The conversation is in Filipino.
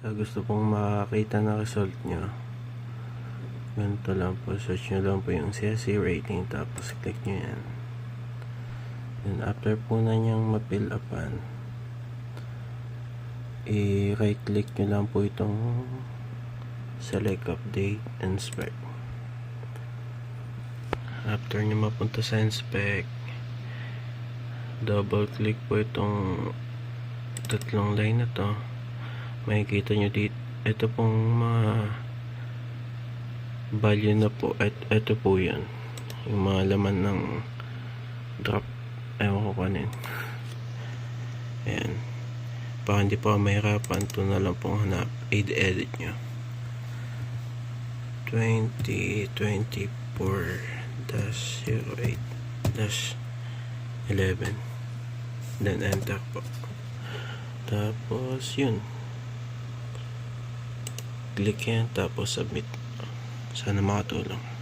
Sa gusto pong makakita ng result nyo, ganito lang po. Search nyo lang po yung CSC rating tapos click nyo yan. Then after po na niyang ma-fill upan, i-right click nyo lang po itong select update inspect. After nyo mapunta sa inspect, double click po itong tatlong line na to makikita nyo dito ito pong mga value na po et, ito po yan. Yung mga laman ng drop ewan ko kanin. Ayan. Baka hindi pa mahirapan ito na lang pong hanap i-edit nyo. 2024 dash 08 dash 11 then enter po. Tapos yun click yan tapos submit. Sana makatulong